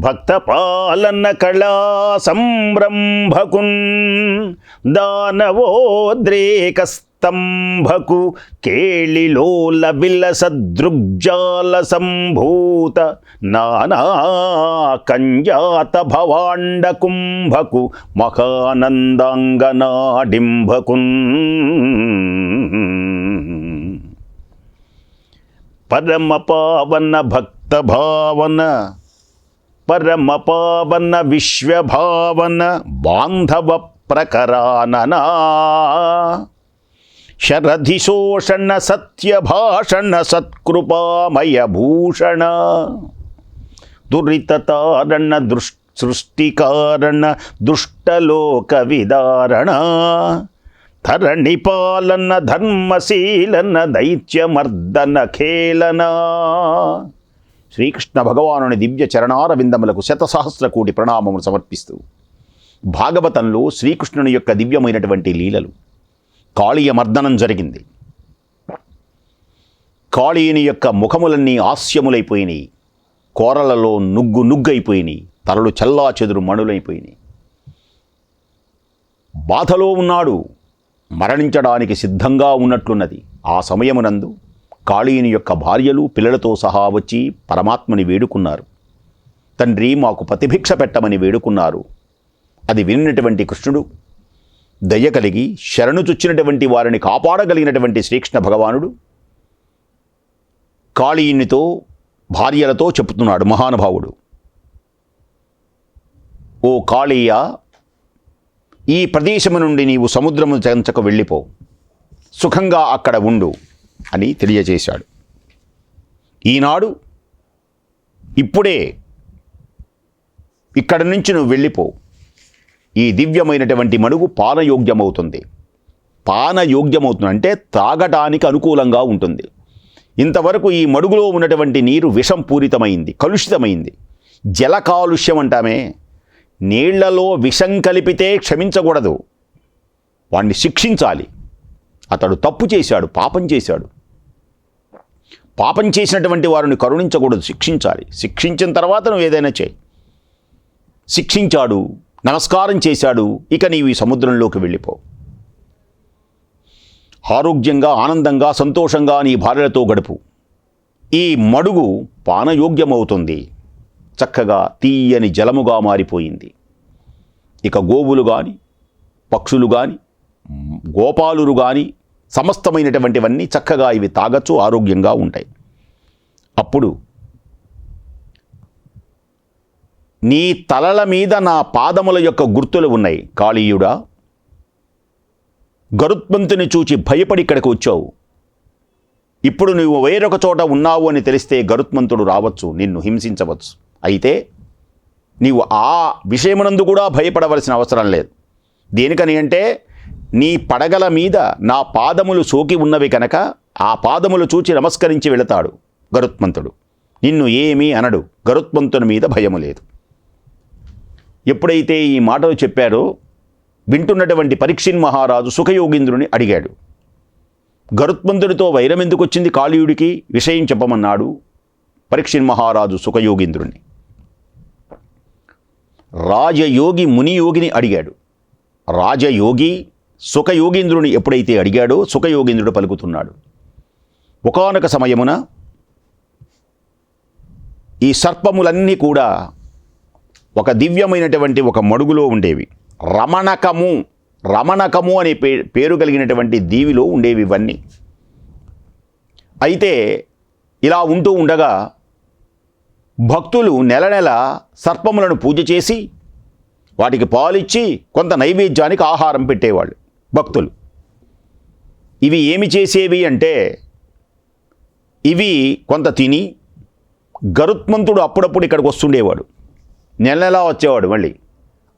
భక్తపాలన కళా సంరంభకున్ దానవోద్రేకస్తంభకు కేళిలోల విలసదృగ్జాల సంభూత నానా కంజాత భవాండ కుంభకు మహానందాంగనాడింభకున్. పరమ పావన భక్త భావన పరమపావన విశ్వభావన బాంధవ ప్రకరాననా. శరధి శోషణ సత్యభాషణ సత్కృపామయ భూషణ. దురితారణ దృష్ సృష్టికారణ దుష్టలోక విదారణ. ధరణి పాలన ధర్మశీలన దైత్యమర్దన ఖేలన. శ్రీకృష్ణ భగవానుని దివ్య చరణార విందములకు శతసహస్ర కోటి ప్రణామములు సమర్పిస్తూ భాగవతంలో శ్రీకృష్ణుని యొక్క దివ్యమైనటువంటి లీలలు. కాళీయ మర్దనం జరిగింది. కాళీయుని యొక్క ముఖములన్నీ హాస్యములైపోయినాయి కోరలలో నుగ్గు నుగ్గైపోయినాయి తలలు చల్లా చెదురు మణులైపోయినాయి బాధలో ఉన్నాడు మరణించడానికి సిద్ధంగా ఉన్నట్లున్నది ఆ సమయమునందు. కాళీయుని యొక్క భార్యలు పిల్లలతో సహా వచ్చి పరమాత్మని వేడుకున్నారు. తండ్రి మాకు ప్రతిభిక్ష పెట్టమని వేడుకున్నారు. అది వినినటువంటి కృష్ణుడు. దయ కలిగి శరణు చుచ్చినటువంటి వారిని కాపాడగలిగినటువంటి శ్రీకృష్ణ భగవానుడు. కాళీయునితో భార్యలతో చెప్తున్నాడు మహానుభావుడు. ఓ కాళీయ ఈ ప్రదేశము నుండి నీవు సముద్రము చెంచకు వెళ్ళిపో. సుఖంగా అక్కడ ఉండు. అని తెలియజేశాడు. ఈనాడు ఇప్పుడే ఇక్కడి నుంచి నువ్వు వెళ్ళిపో. ఈ దివ్యమైనటువంటి మడుగు పానయోగ్యమవుతుంది. పానయోగ్యమవుతుంది అంటే తాగటానికి అనుకూలంగా ఉంటుంది. ఇంతవరకు ఈ మడుగులో ఉన్నటువంటి నీరు విషం పూరితమైంది కలుషితమైంది. జల కాలుష్యం అంటామే. నీళ్ళలో విషం కలిపితే క్షమించకూడదు. వాణ్ణి శిక్షించాలి. అతడు తప్పు చేశాడు పాపం చేశాడు. పాపం చేసినటువంటి వారిని కరుణించకూడదు శిక్షించాలి. శిక్షించిన తర్వాత నువ్వు ఏదైనా చేయి. శిక్షించాడు నమస్కారం చేశాడు ఇక నీవు ఈ సముద్రంలోకి వెళ్ళిపో. ఆరోగ్యంగా ఆనందంగా సంతోషంగా నీ భార్యలతో గడుపు. ఈ మడుగు పానయోగ్యమవుతుంది. చక్కగా తీయని జలముగా మారిపోయింది. ఇక గోవులు కానీ పక్షులు కానీ గోపాలురు కానీ సమస్తమైనటువంటివన్నీ చక్కగా ఇవి తాగచ్చు ఆరోగ్యంగా ఉంటాయి. అప్పుడు నీ తలల మీద నా పాదముల యొక్క గుర్తులు ఉన్నాయి. కాళీయుడా గరుత్మంతుని చూచి భయపడి ఇక్కడికి వచ్చావు. ఇప్పుడు నువ్వు వేరొక చోట ఉన్నావు అని తెలిస్తే గరుత్మంతుడు రావచ్చు నిన్ను హింసించవచ్చు. అయితే నీవు ఆ విషయమునందు కూడా భయపడవలసిన అవసరం లేదు. దేనికని అంటే నీ పడగల మీద నా పాదములు సోకి ఉన్నవి కనుక ఆ పాదములు చూచి నమస్కరించి వెళతాడు గరుత్మంతుడు. నిన్ను ఏమీ అనడు గరుత్మంతుని మీద భయము లేదు. ఎప్పుడైతే ఈ మాటలు చెప్పారో వింటున్నటువంటి పరీక్షిన్ మహారాజు సుఖయోగీంద్రుని అడిగాడు. గరుత్మంతుడితో వైరం ఎందుకు వచ్చింది కాళీయుడికి? విషయం చెప్పమన్నాడు పరీక్షిన్ మహారాజు సుఖయోగీంద్రుని రాజయోగి మునియోగిని అడిగాడు. రాజయోగి సుఖయోగీంద్రుని ఎప్పుడైతే అడిగాడో సుఖయోగీంద్రుడు పలుకుతున్నాడు. ఒకనొక సమయమున ఈ సర్పములన్నీ కూడా ఒక దివ్యమైనటువంటి ఒక మడుగులో ఉండేవి. రమణకము రమణకము అనే పే పేరు కలిగినటువంటి దీవిలో ఉండేవి ఇవన్నీ. అయితే ఇలా ఉంటూ ఉండగా భక్తులు నెల నెల సర్పములను పూజ చేసి వాటికి పాలిచ్చి కొంత నైవేద్యానికి ఆహారం పెట్టేవాళ్ళు. భక్తులు. ఇవి ఏమి చేసేవి అంటే ఇవి కొంత తిని గరుత్మంతుడు అప్పుడప్పుడు ఇక్కడికి వస్తుండేవాడు. నెల నెలా వచ్చేవాడు మళ్ళీ.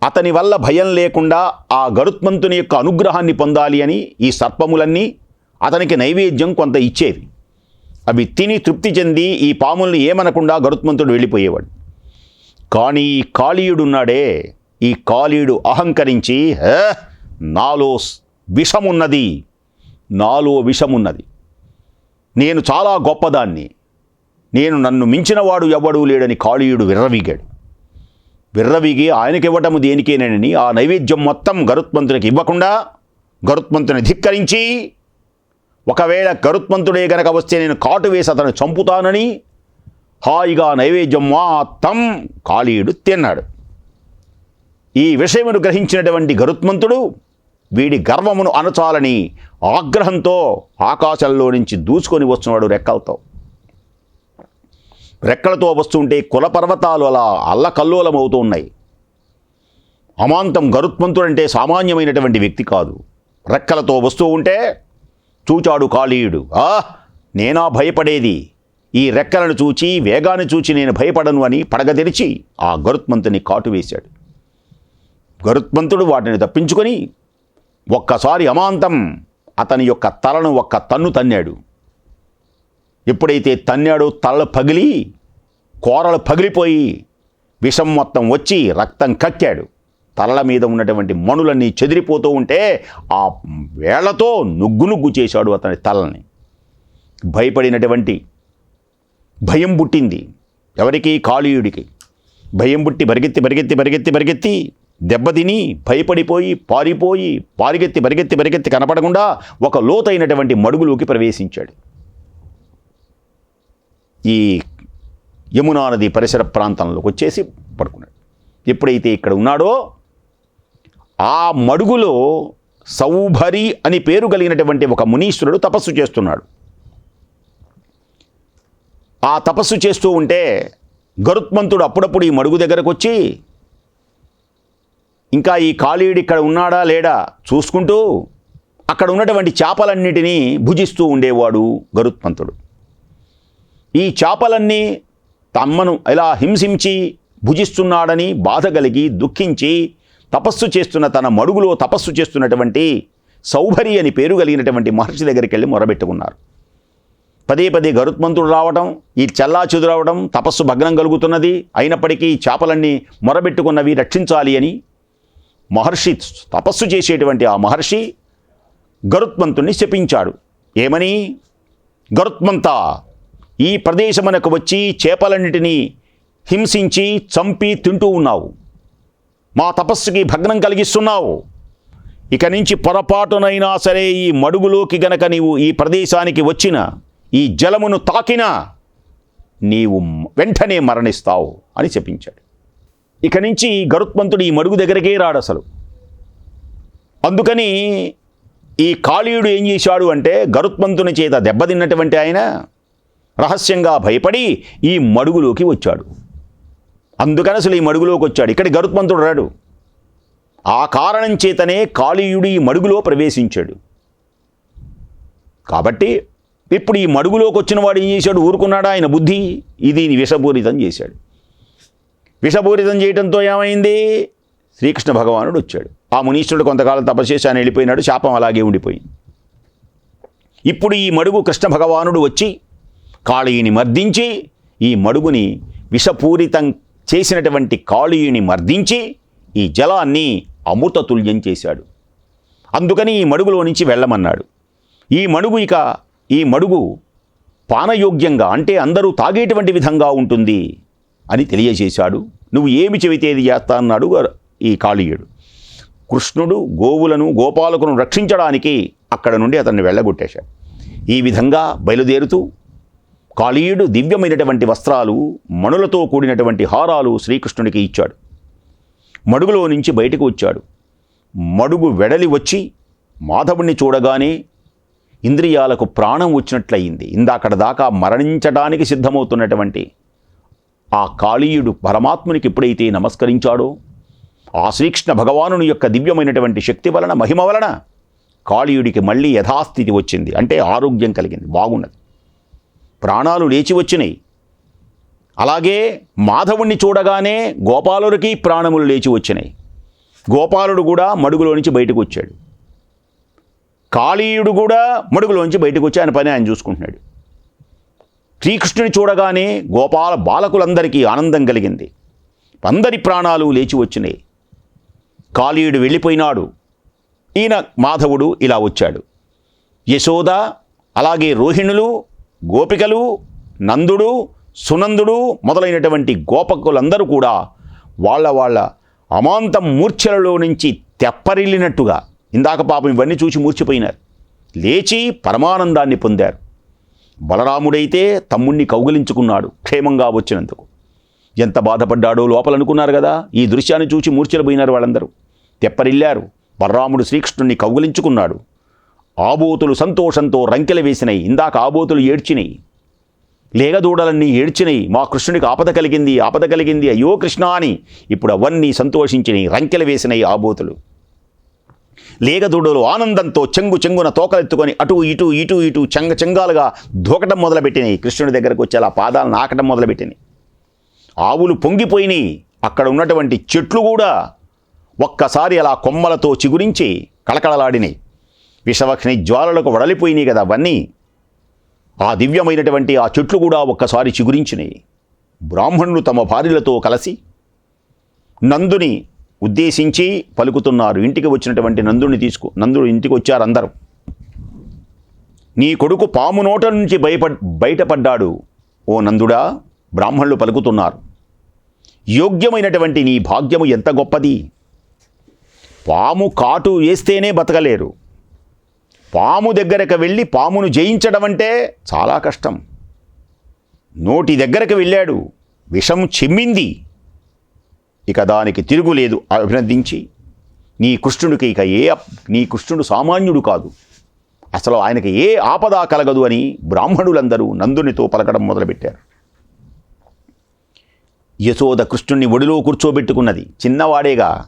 అతని వల్ల భయం లేకుండా ఆ గరుత్మంతుని యొక్క అనుగ్రహాన్ని పొందాలి అని ఈ సర్పములన్నీ అతనికి నైవేద్యం కొంత ఇచ్చేవి. అవి తిని తృప్తి చెంది ఈ పాముల్ని ఏమనకుండా గరుత్మంతుడు వెళ్ళిపోయేవాడు. కానీ ఈ కాళీయుడున్నాడే ఈ కాళీయుడు అహంకరించి నాలో విషమున్నది. నాలో విషమున్నది. నేను చాలా గొప్పదాన్ని. నేను నన్ను మించినవాడు ఎవ్వడూ లేడని కాళీయుడు విర్రవీగాడు. విర్రవీగి ఆయనకివ్వటము దేనికేనని ఆ నైవేద్యం మొత్తం గరుత్మంతునికి ఇవ్వకుండా గరుత్మంతుని ధిక్కరించి ఒకవేళ గరుత్మంతుడే గనక వస్తే నేను కాటు వేసి అతను చంపుతానని హాయిగా నైవేద్యం మొత్తం కాళీయుడు తిన్నాడు. ఈ విషయమును గ్రహించినటువంటి గరుత్మంతుడు వీడి గర్వమును అనచాలని ఆగ్రహంతో ఆకాశంలో నుంచి దూసుకొని వస్తున్నాడు రెక్కలతో. రెక్కలతో వస్తుంటే కుల పర్వతాలు అలా అల్లకల్లోలమవుతూ ఉన్నాయి. అమాంతం గరుత్మంతుడంటే సామాన్యమైనటువంటి వ్యక్తి కాదు. రెక్కలతో వస్తూ ఉంటే చూచాడు కాళీయుడు. ఆ నేనా భయపడేది? ఈ రెక్కలను చూచి వేగాన్ని చూచి నేను భయపడను అని పడగ ఆ గరుత్మంతుని కాటు వేశాడు. గరుత్మంతుడు వాటిని తప్పించుకొని ఒక్కసారి అమాంతం. అతని యొక్క తలను ఒక్క తన్ను తన్నాడు. ఎప్పుడైతే తన్నాడో తలలు పగిలి కూరలు పగిలిపోయి విషం మొత్తం వచ్చి రక్తం కక్కాడు. తలల మీద ఉన్నటువంటి మణులన్నీ చెదిరిపోతూ ఉంటే ఆ వేళ్ళతో నుగ్గు నుగ్గు చేశాడు అతని తలని. భయపడినటువంటి భయం పుట్టింది. ఎవరికి కాళీయుడికి. భయం పుట్టి పరిగెత్తి పరిగెత్తి పరిగెత్తి పరిగెత్తి దెబ్బతిని భయపడిపోయి పారిపోయి పారిగెత్తి పరిగెత్తి పరిగెత్తి కనపడకుండా ఒక లోతైనటువంటి మడుగులోకి ప్రవేశించాడు. ఈ యమునా నది పరిసర ప్రాంతంలోకి వచ్చేసి పడుకున్నాడు. ఎప్పుడైతే ఇక్కడ ఉన్నాడో ఆ మడుగులో సౌభరి అని పేరు కలిగినటువంటి ఒక మునీశ్వరుడు తపస్సు చేస్తున్నాడు. ఆ తపస్సు చేస్తూ ఉంటే గరుత్మంతుడు అప్పుడప్పుడు ఈ మడుగు దగ్గరకు వచ్చి ఇంకా ఈ కాళీయుడు ఇక్కడ ఉన్నాడా లేడా చూసుకుంటూ అక్కడ ఉన్నటువంటి చేపలన్నిటినీ భుజిస్తూ ఉండేవాడు గరుత్మంతుడు. ఈ చేపలన్నీ తమ్మను ఇలా హింసించి భుజిస్తున్నాడని బాధ కలిగి దుఃఖించి తపస్సు చేస్తున్న తన మడుగులో తపస్సు చేస్తున్నటువంటి సౌభరి అని పేరు కలిగినటువంటి మహర్షి దగ్గరికి వెళ్ళి మొరబెట్టుకున్నారు. పదే పదే గరుత్మంతుడు రావడం ఈ చల్లా చెదురవడం తపస్సు భగ్నం కలుగుతున్నది అయినప్పటికీ చేపలన్నీ మొరబెట్టుకున్నవి రక్షించాలి అని మహర్షి తపస్సు చేసేటువంటి ఆ మహర్షి గరుత్మంతుణ్ణి శపించాడు. ఏమని? గరుత్మంత ఈ ప్రదేశమునకు వచ్చి చేపలన్నిటినీ హింసించి చంపి తింటూ ఉన్నావు. మా తపస్సుకి భగ్నం కలిగిస్తున్నావు. ఇక నుంచి పొరపాటునైనా సరే ఈ మడుగులోకి గనక నీవు ఈ ప్రదేశానికి వచ్చిన ఈ జలమును తాకినా నీవు వెంటనే మరణిస్తావు అని చెప్పించాడు ఇక నుంచి గరుత్మంతుడు ఈ మడుగు దగ్గరకే రాడు అసలు. అందుకని ఈ కాళీయుడు ఏం చేశాడు అంటే గరుత్మంతుని చేత దెబ్బతిన్నటువంటి ఆయన రహస్యంగా భయపడి ఈ మడుగులోకి వచ్చాడు. అందుకని అసలు ఈ మడుగులోకి వచ్చాడు. ఇక్కడ గరుత్మంతుడు రాడు. ఆ కారణం చేతనే కాళీయుడు ఈ మడుగులో ప్రవేశించాడు. కాబట్టి ఇప్పుడు ఈ మడుగులోకి వచ్చిన వాడు ఏం చేశాడు? ఊరుకున్నాడా ఆయన బుద్ధి? ఇది విషపూరితం చేశాడు. విషపూరితం చేయడంతో ఏమైంది? శ్రీకృష్ణ భగవానుడు వచ్చాడు. ఆ మునీశ్వరుడు కొంతకాలం తపస్సు అని ఆయన వెళ్ళిపోయినాడు శాపం అలాగే ఉండిపోయింది ఇప్పుడు ఈ మడుగు కృష్ణ భగవానుడు వచ్చి కాళీని మర్దించి ఈ మడుగుని విషపూరితం చేసినటువంటి కాళీయుని మర్దించి ఈ జలాన్ని అమృతతుల్యం చేశాడు. అందుకని ఈ మడుగులో నుంచి వెళ్ళమన్నాడు. ఈ మడుగు ఇక ఈ మడుగు పానయోగ్యంగా అంటే అందరూ తాగేటువంటి విధంగా ఉంటుంది. అని తెలియజేశాడు. నువ్వు ఏమి చెబితే ఇది చేస్తా అన్నాడు ఈ కాళీయుడు. కృష్ణుడు గోవులను గోపాలకును రక్షించడానికి అక్కడ నుండి అతన్ని వెళ్ళగొట్టేశాడు. ఈ విధంగా బయలుదేరుతూ కాళీయుడు దివ్యమైనటువంటి వస్త్రాలు మణులతో కూడినటువంటి హారాలు శ్రీకృష్ణుడికి ఇచ్చాడు. మడుగులో నుంచి బయటకు వచ్చాడు. మడుగు వెడలి వచ్చి మాధవుణ్ణి చూడగానే ఇంద్రియాలకు ప్రాణం వచ్చినట్లయింది. ఇందాకడ దాకా మరణించడానికి సిద్ధమవుతున్నటువంటి ఆ కాళీయుడు పరమాత్మునికి ఎప్పుడైతే నమస్కరించాడో ఆ శ్రీకృష్ణ భగవానుని యొక్క దివ్యమైనటువంటి శక్తి వలన మహిమ వలన కాళీయుడికి మళ్ళీ యథాస్థితి వచ్చింది. అంటే ఆరోగ్యం కలిగింది బాగున్నది. ప్రాణాలు లేచి వచ్చినాయి. అలాగే మాధవుణ్ణి చూడగానే గోపాలుడికి ప్రాణములు లేచి వచ్చినాయి. గోపాలుడు కూడా మడుగులో నుంచి బయటకు వచ్చాడు. కాళీయుడు కూడా మడుగులోంచి బయటకు వచ్చి ఆయన పని ఆయన చూసుకుంటున్నాడు. శ్రీకృష్ణుని చూడగానే గోపాల బాలకులందరికీ ఆనందం కలిగింది. అందరి ప్రాణాలు లేచి వచ్చినాయి. కాళీయుడు వెళ్ళిపోయినాడు. ఈయన మాధవుడు ఇలా వచ్చాడు. యశోద అలాగే రోహిణులు గోపికలు నందుడు సునందుడు మొదలైనటువంటి గోపకులందరూ కూడా వాళ్ళ వాళ్ళ అమాంతం మూర్ఛలలో నుంచి తెప్పరిల్లినట్టుగా ఇందాక పాపం ఇవన్నీ చూసి మూర్చిపోయినారు లేచి పరమానందాన్ని పొందారు. బలరాముడైతే తమ్ముణ్ణి కౌగిలించుకున్నాడు క్షేమంగా వచ్చినందుకు. ఎంత బాధపడ్డాడో లోపల అనుకున్నారు కదా? ఈ దృశ్యాన్ని చూసి మూర్ఛలు వాళ్ళందరూ. తెప్పరిల్లారు. బలరాముడు శ్రీకృష్ణుణ్ణి కౌగిలించుకున్నాడు. ఆబోతులు సంతోషంతో రంకెలు వేసినాయి ఇందాక ఆబోతులు ఏడ్చినాయి లేగదూడలన్నీ ఏడ్చినాయి మా కృష్ణుడికి ఆపద కలిగింది ఆపద కలిగింది అయ్యో కృష్ణ అని. ఇప్పుడు అవన్నీ సంతోషించినాయి రంకెలు వేసినాయి ఆబోతులు. లేగదూడలు ఆనందంతో చెంగు చెంగున తోకలెత్తుకొని అటు ఇటు ఇటు ఇటు చెంగ చెంగాలుగా దూకటం మొదలుపెట్టినాయి. కృష్ణుడి దగ్గరకు వచ్చి అలా పాదాలు నాకటం మొదలుపెట్టినాయి. ఆవులు పొంగిపోయినాయి. అక్కడ ఉన్నటువంటి చెట్లు కూడా ఒక్కసారి అలా కొమ్మలతో చిగురించి కళకళలాడినాయి. విషవక్షని జ్వాలలకు వడలిపోయినాయి కదా అవన్నీ. ఆ దివ్యమైనటువంటి ఆ చెట్లు కూడా ఒక్కసారి చిగురించినాయి. బ్రాహ్మణులు తమ భార్యలతో కలిసి నందుని ఉద్దేశించి పలుకుతున్నారు. ఇంటికి వచ్చినటువంటి నందుని తీసుకు నందుడు ఇంటికి వచ్చారు అందరూ. నీ కొడుకు పాము నోట నుంచి భయప బయటపడ్డాడు. ఓ నందుడా బ్రాహ్మణులు పలుకుతున్నారు. యోగ్యమైనటువంటి నీ భాగ్యము ఎంత గొప్పది? పాము కాటు వేస్తేనే బతకలేరు. పాము దగ్గరకు వెళ్ళి పామును జయించడం అంటే చాలా కష్టం. నోటి దగ్గరకు వెళ్ళాడు. విషం చిమ్మింది. ఇక దానికి తిరుగులేదు. అభినందించి నీ కృష్ణుడికి ఇక ఏ నీ కృష్ణుడు సామాన్యుడు కాదు. అసలు ఆయనకి ఏ ఆపద కలగదు అని బ్రాహ్మణులందరూ నందునితో పలకడం మొదలుపెట్టారు. యశోద కృష్ణుణ్ణి ఒడిలో కూర్చోబెట్టుకున్నది చిన్నవాడేగా.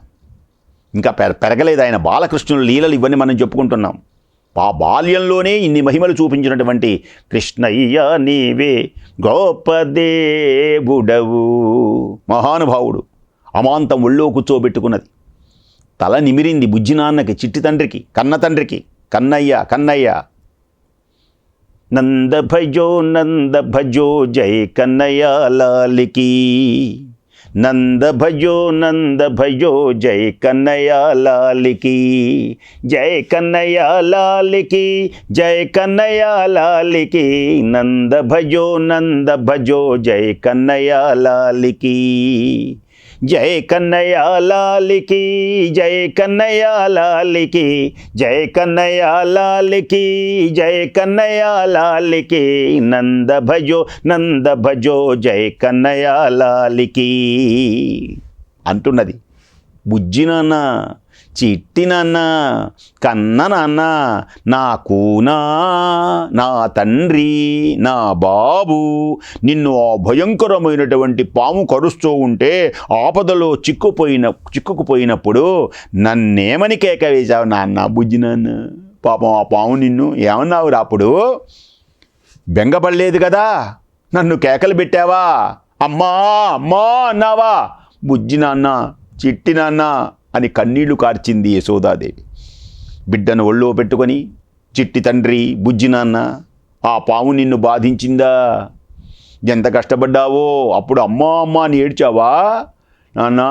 ఇంకా పెర పెరగలేదు ఆయన బాలకృష్ణుల లీలలు ఇవన్నీ మనం చెప్పుకుంటున్నాం. ఆ బాల్యంలోనే ఇన్ని మహిమలు చూపించినటువంటి కృష్ణయ్య నీవే గోపదేవుడవు. మహానుభావుడు. అమాంతం ఒళ్ళో కూర్చోబెట్టుకున్నది. తల నిమిరింది బుజ్జి నాన్నకి చిట్టి తండ్రికి కన్న తండ్రికి కన్నయ్య కన్నయ్య. నంద భజో నంద భజో జై కన్నయ్య లాలికి. నంద భజో నంద భజో జై కన్నయ్య లాలికి. జై కన్నయ్య లాలికి జై కన్నయ్య లాలికి. నంద భజో నంద భజో జై కన్నయ్య లాలికి. జై కన్నయ్య లాలికి జై కన్నయ్య లాలికి జై కన్నయ్య లాలికి జై కన్నయ్య లాలికి నంద భజో నంద భజో జై కన్నయ్య లాలికి అంటున్నది. బుజ్జినాన్న చిట్టి నాన్న కన్న నాన్న నా కూనా నా తండ్రి నా బాబు నిన్ను ఆ భయంకరమైనటువంటి పాము కరుస్తూ ఉంటే ఆపదలో చిక్కుపోయిన చిక్కుకుపోయినప్పుడు నన్నేమని కేక వేశావు నాన్న బుజ్జి నాన్న? పాపం ఆ పాము నిన్ను ఏమన్నావురా అప్పుడు? బెంగపడలేదు కదా నన్ను కేకలు పెట్టావా? అమ్మా అమ్మా అన్నావా? బుజ్జి నాన్న చిట్టి నాన్న అని కన్నీళ్ళు కార్చింది యశోదాదేవి. బిడ్డను ఒళ్ళో పెట్టుకొని చిట్టి తండ్రి బుజ్జి నాన్న ఆ పాము నిన్ను బాధించిందా? ఎంత కష్టపడ్డావో? అప్పుడు అమ్మా అమ్మా అని ఏడ్చావా? నాన్నా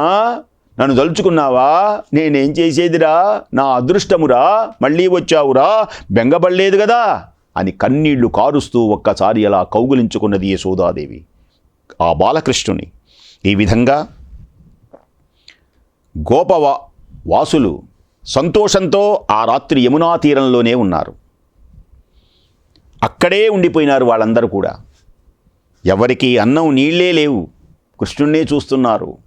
నన్ను తలుచుకున్నావా? నేనేం చేసేదిరా? నా అదృష్టమురా? మళ్ళీ వచ్చావురా? బెంగపడలేదు కదా? అని కన్నీళ్ళు కారుస్తూ ఒక్కసారి అలా కౌగులించుకున్నది యశోదాదేవి. ఆ బాలకృష్ణుని. ఈ విధంగా గోపవ వాసులు సంతోషంతో ఆ రాత్రి యమునా తీరంలోనే ఉన్నారు. అక్కడే ఉండిపోయినారు వాళ్ళందరూ కూడా. ఎవరికి అన్నం నీళ్ళే లేవు. కృష్ణుణ్ణే చూస్తున్నారు.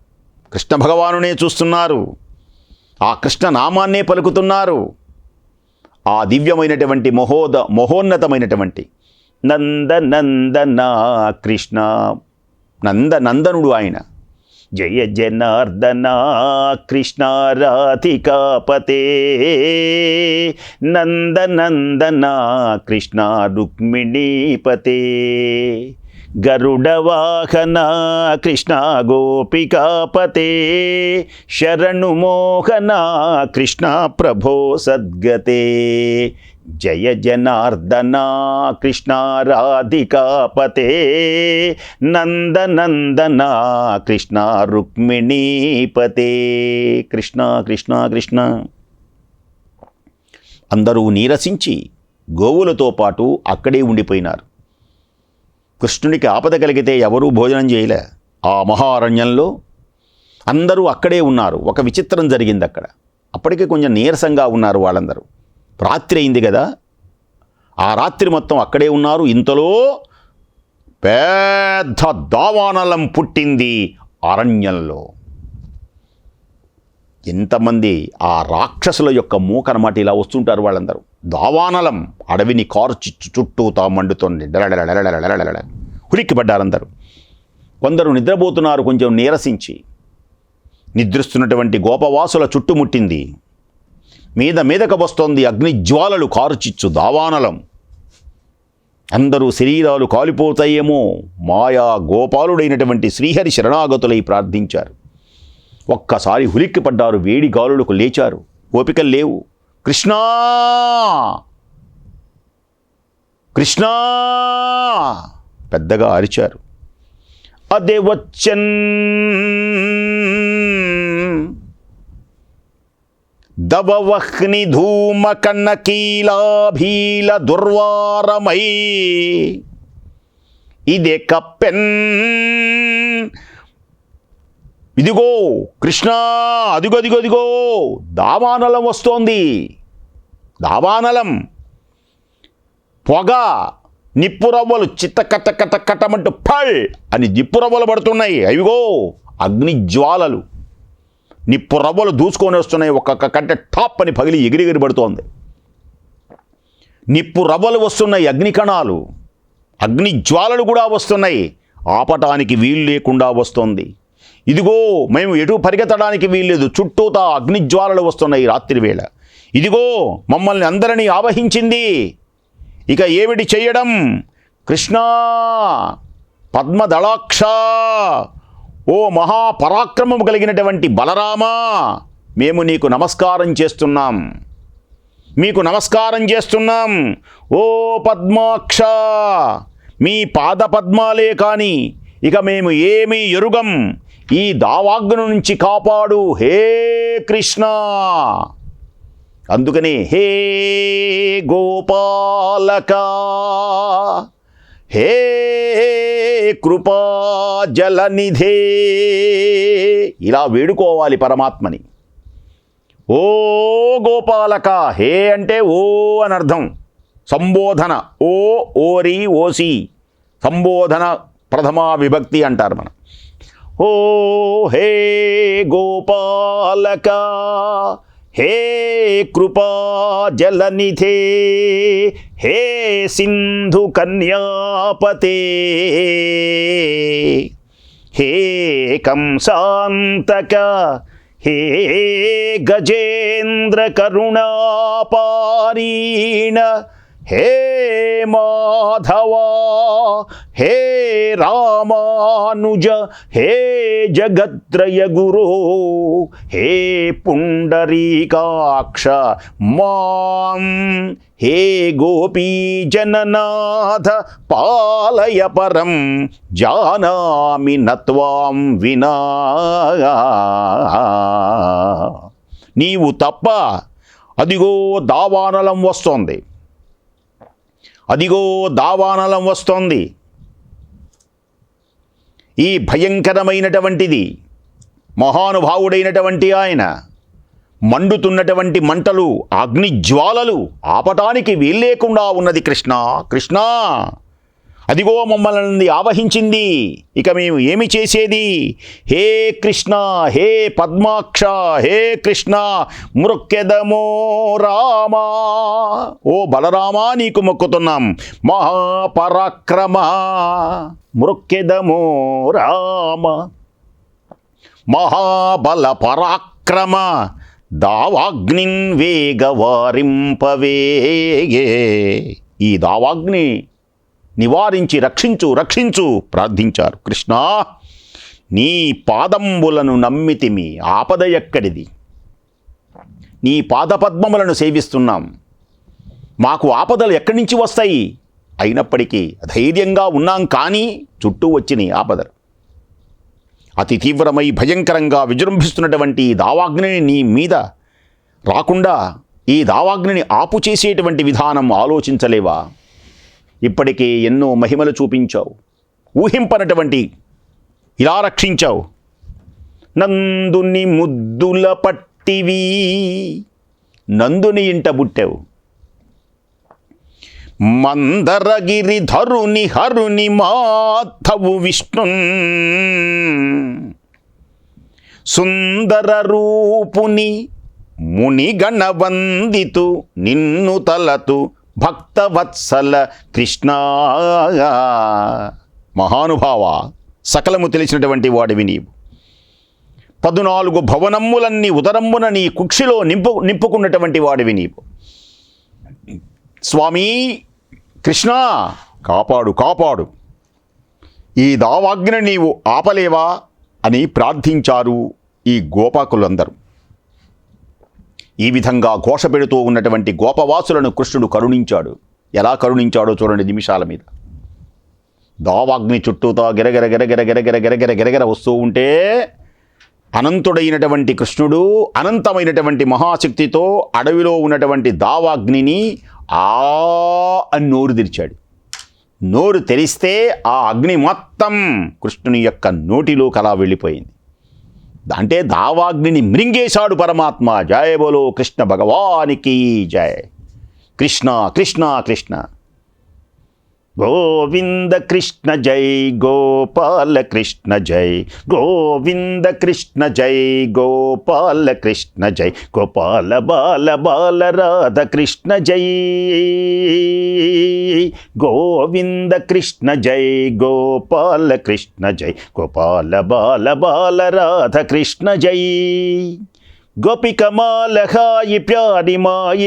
కృష్ణ భగవానునే చూస్తున్నారు. ఆ కృష్ణ నామాన్నే పలుకుతున్నారు. ఆ దివ్యమైనటువంటి మహోద మహోన్నతమైనటువంటి నంద నందన కృష్ణ. నంద నందనుడు ఆయన. జయ జనార్దన కృష్ణ రాధికాపతే నంద కృష్ణ రుక్మిణీపతే గరుడవాహన కృష్ణ గోపికాపతే శరణుమోహన కృష్ణ ప్రభో సద్గతే. జయ జనార్దన కృష్ణ రాధికాపతే నందనందన కృష్ణ రుక్మిణీపతే. కృష్ణ కృష్ణ కృష్ణ. అందరూ నీరసించి గోవులతో పాటు అక్కడే ఉండిపోయినారు. కృష్ణునికి ఆపద కలిగితే ఎవరూ భోజనం చేయలే. ఆ మహారణ్యంలో అందరూ అక్కడే ఉన్నారు. ఒక విచిత్రం జరిగింది అక్కడ అప్పటికే కొంచెం నీరసంగా ఉన్నారు వాళ్ళందరూ. రాత్రి అయింది కదా. ఆ రాత్రి మొత్తం అక్కడే ఉన్నారు. ఇంతలో పెద్ద దావానలం పుట్టింది అరణ్యంలో. ఎంతమంది ఆ రాక్షసుల యొక్క మూకనమాట ఇలా వస్తుంటారు వాళ్ళందరూ. దావానలం అడవిని కార్చి చుట్టూ తా మండుతోంది. డెలడెలడెలడెలడెలడెల. ఉలిక్కిపడ్డారందరూ కొందరు నిద్రపోతున్నారు కొంచెం నీరసించి. నిద్రిస్తున్నటువంటి గోపవాసుల చుట్టుముట్టింది. మీద మీదక వస్తోంది అగ్నిజ్వాలలు కారుచిచ్చు దావానలం. అందరూ శరీరాలు కాలిపోతాయేమో. మాయా గోపాలుడైనటువంటి శ్రీహరి శరణాగతులై ప్రార్థించారు. ఒక్కసారి హులిక్కి పడ్డారు వేడి గాలులకు లేచారు. ఓపికలు లేవు. కృష్ణా! కృష్ణా! పెద్దగా అరిచారు. అదే వచ్చన్ దవవహ్ని ధూమ కన్నకీలాభీల దుర్వారమై. ఇదే కప్పెన్. ఇదిగో కృష్ణ అదిగదిగదిగో దావానలం వస్తోంది. దావానలం. పొగ నిప్పురవ్వలు చిత్త కట్ట కట్ట కట్టమంటూ ఫల్ అని నిప్పురవ్వలు పడుతున్నాయి. అవిగో అగ్నిజ్వాలలు నిప్పు రవ్వలు దూసుకొని వస్తున్నాయి ఒక్కొక్క కంటే టాప్ అని పగిలి ఎగిరిగిరి పడుతోంది. నిప్పు రవ్వలు వస్తున్నాయి అగ్నికణాలు అగ్ని జ్వాలలు కూడా వస్తున్నాయి. ఆపటానికి వీలు లేకుండా వస్తుంది. ఇదిగో మేము ఎటు పరిగెత్తడానికి వీల్లేదు చుట్టూతా అగ్నిజ్వాలలు వస్తున్నాయి రాత్రి వేళ. ఇదిగో మమ్మల్ని అందరినీ ఆవహించింది. ఇక ఏమిటి చెయ్యడం కృష్ణా పద్మదళాక్ష. ఓ మహాపరాక్రమము కలిగినటువంటి బలరామా మేము నీకు నమస్కారం చేస్తున్నాం. మీకు నమస్కారం చేస్తున్నాం. ఓ పద్మాక్ష మీ పాద పద్మాలే కానీ ఇక మేము ఏమీ ఎరుగం. ఈ దావాగ్ను నుంచి కాపాడు. హే కృష్ణ! అందుకనే హే గోపాలక హే కృపా జలనిధే. ఇలా వేడుకోవాలి పరమాత్మని. ఓ గోపాలక హే అంటే ఓ అని అర్థం. సంబోధన ఓ ఓరి ఓసి. సంబోధన ప్రథమా విభక్తి అంటారు మనం. ఓ హే గోపాలక హే కృపా జలనిధే హే సింధు కన్యాపతే హే కంసాంతక హే గజేంద్ర కరుణాపారీణ హే మాధవా హే రామానుజ హే జగత్రయ గురు హే పుండరీకాక్ష మాం హే గోపీ జననాథ పాలయ పరం జానామి నత్వాం వినా. నీవు తప్ప అదిగో దావానలం వస్తోంది. అదిగో దావానలం వస్తోంది. ఈ భయంకరమైనటువంటిది మహానుభావుడైనటువంటి ఆయన మండుతున్నటువంటి మంటలు అగ్నిజ్వాలలు ఆపటానికి వీల్లేకుండా ఉన్నది కృష్ణ. కృష్ణా! అదిగో మమ్మల్ని ఆవహించింది. ఇక మేము ఏమి చేసేది? హే కృష్ణ హే పద్మాక్ష హే కృష్ణ మృక్కెదమో రామా. ఓ బలరామా నీకు మొక్కుతున్నాం. మహాపరాక్రమ. మృక్కెదమో రామ. మహాబల పరాక్రమ దావాగ్నిన్ వేగవారింపవేగే ఈ దావాగ్ని నివారించి రక్షించు రక్షించు ప్రార్థించారు. కృష్ణ నీ పాదంబులను నమ్మితిమి ఆపద ఎక్కడిది? నీ పాదపద్మములను సేవిస్తున్నాం. మాకు ఆపదలు ఎక్కడి నుంచి వస్తాయి? అయినప్పటికీ ధైర్యంగా ఉన్నాం కానీ చుట్టూ వచ్చినాయి ఆపదలు. అతి తీవ్రమై భయంకరంగా విజృంభిస్తున్నటువంటి ఈ దావాగ్నిని నీ మీద రాకుండా ఈ దావాగ్నిని ఆపు చేసేటువంటి విధానం ఆలోచించలేవా? ఇప్పటికీ ఎన్నో మహిమలు చూపించావు. ఊహింపనటువంటి ఇలా రక్షించావు. నందుని ముద్దుల పట్టివి నందుని ఇంట బుట్టావు. మందరగిరి ధరుని హరుని మాధవు విష్ణు. సుందర రూపుని మునిగణ వందితు నిన్ను తలతు భక్తవత్సల కృష్ణ మహానుభావ సకలము తెలిసినటువంటి వాడివి నీవు. పదునాలుగు భవనమ్ములన్నీ ఉదరమ్మున నీ కుక్షిలో నింపు నింపుకున్నటువంటి వాడివి నీవు. స్వామి కృష్ణ కాపాడు కాపాడు. ఈ దావాగ్ని నీవు ఆపలేవా అని ప్రార్థించారు ఈ గోపాకులందరూ. ఈ విధంగా ఘోష పెడుతూ ఉన్నటువంటి గోపవాసులను కృష్ణుడు కరుణించాడు. ఎలా కరుణించాడో చూడండి నిమిషాల మీద. దావాగ్ని చుట్టూతా గిరగిర గిరగిర గిరగిర గిరగిర గిరగిర వస్తూ ఉంటే అనంతుడైనటువంటి కృష్ణుడు అనంతమైనటువంటి మహాశక్తితో అడవిలో ఉన్నటువంటి దావాగ్నిని ఆ అని నోరు తెరిచాడు. నోరు తెరిస్తే ఆ అగ్ని మొత్తం కృష్ణుని యొక్క నోటిలోకి అలా వెళ్ళిపోయింది. అంటే దావాగ్నిని మృంగేశాడు పరమాత్మ. జయ బోలో కృష్ణ భగవానికి జయ. కృష్ణ కృష్ణ కృష్ణ. గోవింద కృష్ణ జై గోపాల కృష్ణ జై గోవింద కృష్ణ జై గోపాల కృష్ణ జై గోపాల బాల బాల రాధ కృష్ణ జై గోవింద కృష్ణ జై గోపాల కృష్ణ జై గోపాల బాల బాల రాధ కృష్ణ జై. గోపికమాలహాయి ప్యారి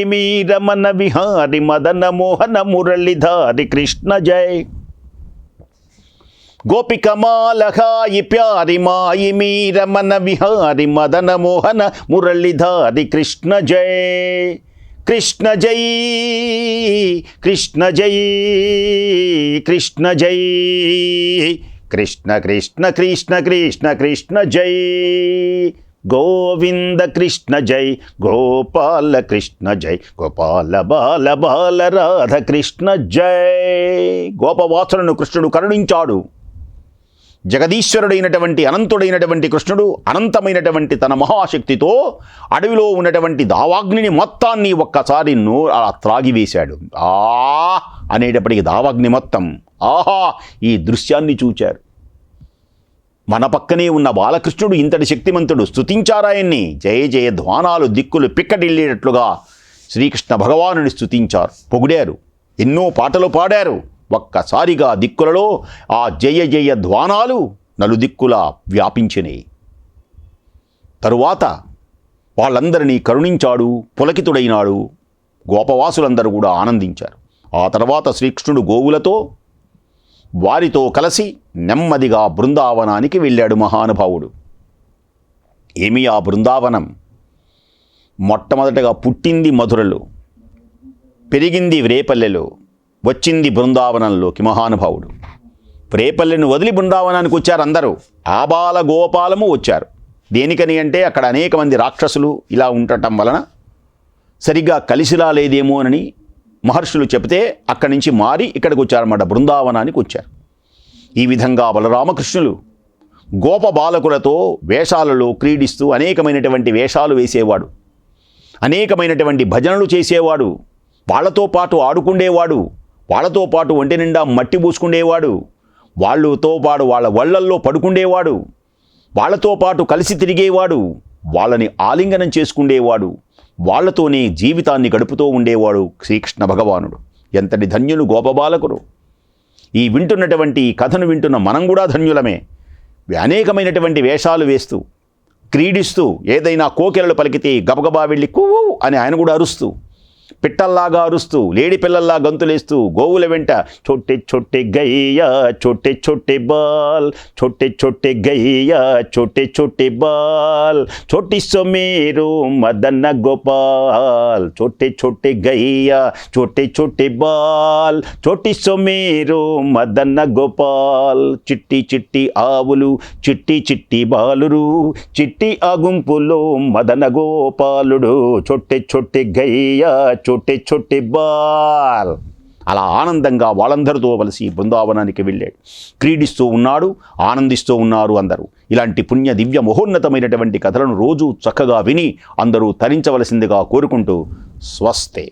మీరమన విహారి మదన మోహన మురళిధారి కృష్ణ జై గోపికమాలహాయి ప్యారి మాయి మీర విహారి మదన మోహన మురళిధారి కృష్ణ జయ కృష్ణ జై కృష్ణ జై కృష్ణ జై కృష్ణ కృష్ణ కృష్ణ కృష్ణ కృష్ణ జై గోవింద కృష్ణ జై గోపాల కృష్ణ జై గోపాల బాల బాల రాధ కృష్ణ జై. గోపవాసులను కృష్ణుడు కరుణించాడు. జగదీశ్వరుడైనటువంటి అనంతుడైనటువంటి కృష్ణుడు అనంతమైనటువంటి తన మహాశక్తితో అడవిలో ఉన్నటువంటి దావాగ్నిని మొత్తాన్ని ఒక్కసారి నో అలా త్రాగివేశాడు ఆ అనేటప్పటికి దావాగ్ని మొత్తం ఆహా ఈ దృశ్యాన్ని చూచారు. మన పక్కనే ఉన్న బాలకృష్ణుడు ఇంతటి శక్తిమంతుడు. స్థుతించారాయన్ని జయ జయ ధ్వానాలు దిక్కులు పిక్కటిల్లేటట్లుగా శ్రీకృష్ణ భగవానుని స్తుతించారు. పొగిడారు. ఎన్నో పాటలు పాడారు. ఒక్కసారిగా దిక్కులలో ఆ జయ జయ ధ్వానాలు నలుదిక్కులా వ్యాపించినాయి తరువాత వాళ్ళందరినీ కరుణించాడు పులకితుడైనాడు. గోపవాసులందరూ కూడా ఆనందించారు. ఆ తర్వాత శ్రీకృష్ణుడు గోవులతో వారితో కలిసి నెమ్మదిగా బృందావనానికి వెళ్ళాడు మహానుభావుడు. ఏమి ఆ బృందావనం? మొట్టమొదటగా పుట్టింది మధురలో పెరిగింది రేపల్లెలో వచ్చింది బృందావనంలోకి మహానుభావుడు. రేపల్లెను వదిలి బృందావనానికి వచ్చారు అందరూ. ఆబాల గోపాలము వచ్చారు. దేనికని అంటే అక్కడ అనేక మంది రాక్షసులు ఇలా ఉండటం వలన సరిగ్గా కలిసి రాలేదేమోనని మహర్షులు చెబితే అక్కడి నుంచి మారి ఇక్కడికి వచ్చారన్నమాట బృందావనానికి వచ్చారు. ఈ విధంగా బలరామకృష్ణులు గోప బాలకులతో వేషాలలో క్రీడిస్తూ అనేకమైనటువంటి వేషాలు వేసేవాడు. అనేకమైనటువంటి భజనలు చేసేవాడు. వాళ్ళతో పాటు ఆడుకుండేవాడు. వాళ్ళతో పాటు ఒంటి నిండా మట్టి పూసుకుండేవాడు. వాళ్ళతో పాటు వాళ్ళ వళ్ళల్లో పడుకుండేవాడు. వాళ్ళతో పాటు కలిసి తిరిగేవాడు. వాళ్ళని ఆలింగనం చేసుకుండేవాడు. వాళ్ళతోనే జీవితాన్ని గడుపుతూ ఉండేవాడు శ్రీకృష్ణ భగవానుడు. ఎంతటి ధన్యులు గోపబాలకుడు ఈ వింటున్నటువంటి కథను వింటున్న మనం కూడా ధన్యులమే. అనేకమైనటువంటి వేషాలు వేస్తూ క్రీడిస్తూ ఏదైనా కోకిలలు పలికితే గబగబా వెళ్ళి కువ్వు అని ఆయన కూడా అరుస్తూ పిట్టల్లాగా అరుస్తూ లేడి పిల్లల్లా గంతులేస్తూ గోవుల వెంట చొట్టె చొట్టె గయ్యా చొట్టె చొట్టె బాల్ చొట్టె చొట్టె గయ్యా చొట్టె చొట్టె బాల్ చొట్టి సొమేరు మదన్న గోపాల్ చొట్టె చొట్టె గయ్యా చొట్టె చొట్టె బాల్ చొట్టి సొమేరు మదన్న గోపాల్ చిట్టి చిట్టి ఆవులు చిట్టి చిట్టి బాలురు చిట్టి ఆ గుంపులో మదన గోపాలుడు చొట్టె చొట్టె గయ్యా చోటే చోటే బాల్. అలా ఆనందంగా వాళ్ళందరితో కలిసి బృందావనానికి వెళ్ళాడు. క్రీడిస్తూ ఉన్నాడు ఆనందిస్తూ ఉన్నారు అందరూ. ఇలాంటి పుణ్య దివ్య మహోన్నతమైనటువంటి కథలను రోజు చక్కగా విని అందరూ తరించవలసిందిగా కోరుకుంటూ స్వస్తే.